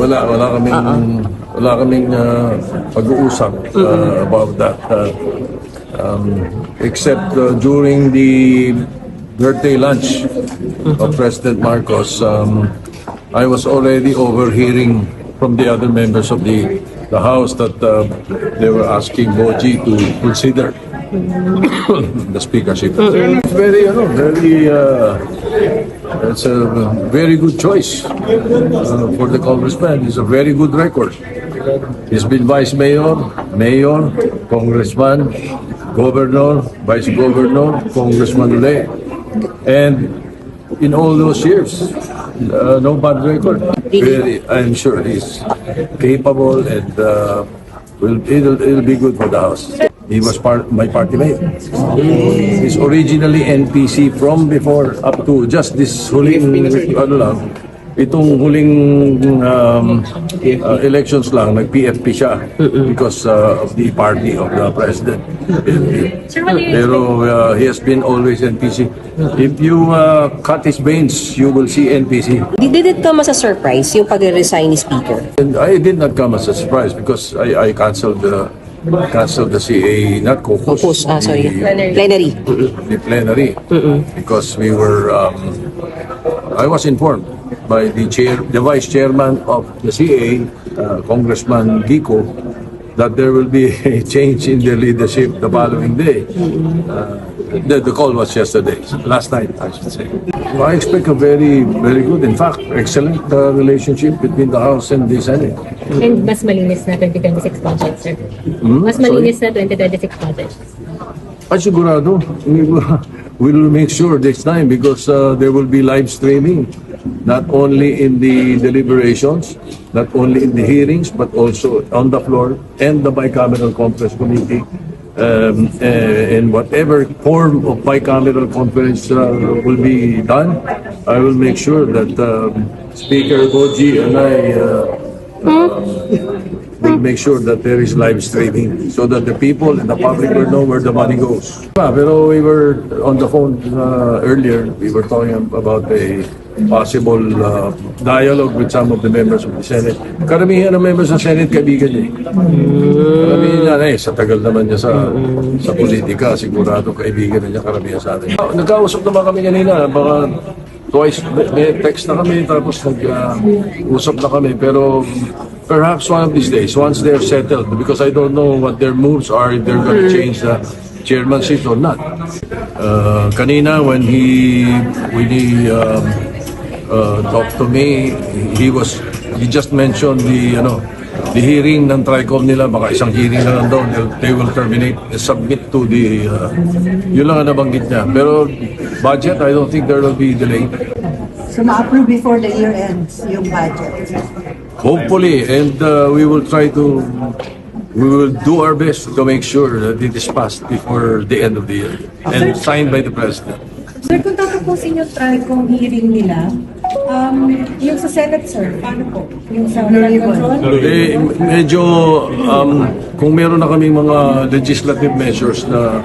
wala, wala kaming, wala kaming uh, pag-uusap uh, about that. Uh, um, except uh, during the birthday lunch of President Marcos, um, I was already overhearing from the other members of the the House that uh, they were asking Boji to consider the speakership. It's very, you know, very, uh, it's a very good choice uh, for the congressman. It's a very good record. He's been vice mayor, mayor, congressman, governor, vice governor, congressman uli. And in all those years, uh, no bad record. Very, I'm sure he's capable and uh, will it'll, it'll be good for the house. He was part my party mate. He's originally NPC from before up to just this huling ano lang. Itong huling um, uh, elections lang, nag-PFP siya because uh, of the party of the president. Sir, what do you Pero uh, he has been always NPC. If you uh, cut his veins, you will see NPC. Did did it come as a surprise, yung pag-resign ni Speaker? And I did not come as a surprise because I, I canceled the canceled the CA, not caucus. Caucus, ah, sorry. the- Plenary. the plenary because we were um, I was informed by the chair the vice chairman of the CA uh, Congressman Gico that there will be a change in the leadership the following day uh, the, the call was yesterday last night I should say So I expect a very very good in fact excellent uh, relationship between the House and the Senate And mas malinis na 2026 budget, sir. Mas malinis na 2026 budget. Ay, sigurado. We will, we will make sure this time because uh, there will be live streaming. Not only in the deliberations, not only in the hearings, but also on the floor and the bicameral conference committee. Um, uh, in whatever form of bicameral conference uh, will be done, I will make sure that um, Speaker Boji and I uh, will make sure that there is live streaming so that the people and the public will know where the money goes. Ah, Pero we were on the phone uh, earlier, we were talking about a possible uh, dialogue with some of the members of the Senate. Karamihan ng members ng Senate kaibigan niya. eh. Karamihan niya, eh, sa tagal naman niya sa sa politika, sigurado kaibigan na niya karamihan sa atin. Ah, Nagkausap naman kami kanina, baka twice, may text na kami, tapos nag-usap na kami, pero perhaps one of these days, once they're settled, because I don't know what their moves are, if they're going to change the chairmanship or not. Uh, kanina, when he, when he um, uh, talked to me, he was, he just mentioned the, you know, the hearing ng TRICOM nila, baka isang hearing na lang daw, they will terminate, submit to the, uh, yun lang ang nabanggit niya. Pero budget, I don't think there will be delay. So ma-approve before the year ends yung budget. Hopefully, and uh, we will try to, we will do our best to make sure that it is passed before the end of the year and signed by the President. Sir, kung tatapusin yung TRICOM hearing nila, um, yung sa Senate, sir, paano po? Yung sa control? Eh, medyo, um, kung meron na kaming mga legislative measures na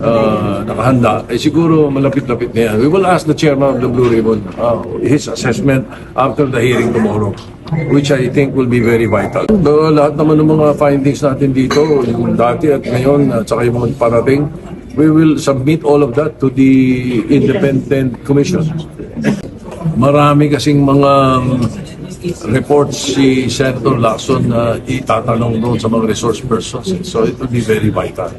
uh, nakahanda, eh siguro malapit-lapit na yan. We will ask the chairman of the Blue Ribbon uh, his assessment after the hearing tomorrow which I think will be very vital. So, lahat naman ng mga findings natin dito, yung dati at ngayon, at saka yung mga parating, we will submit all of that to the independent commission. Marami kasing mga reports si Senator Lacson na itatanong doon sa mga resource persons. So it will be very vital.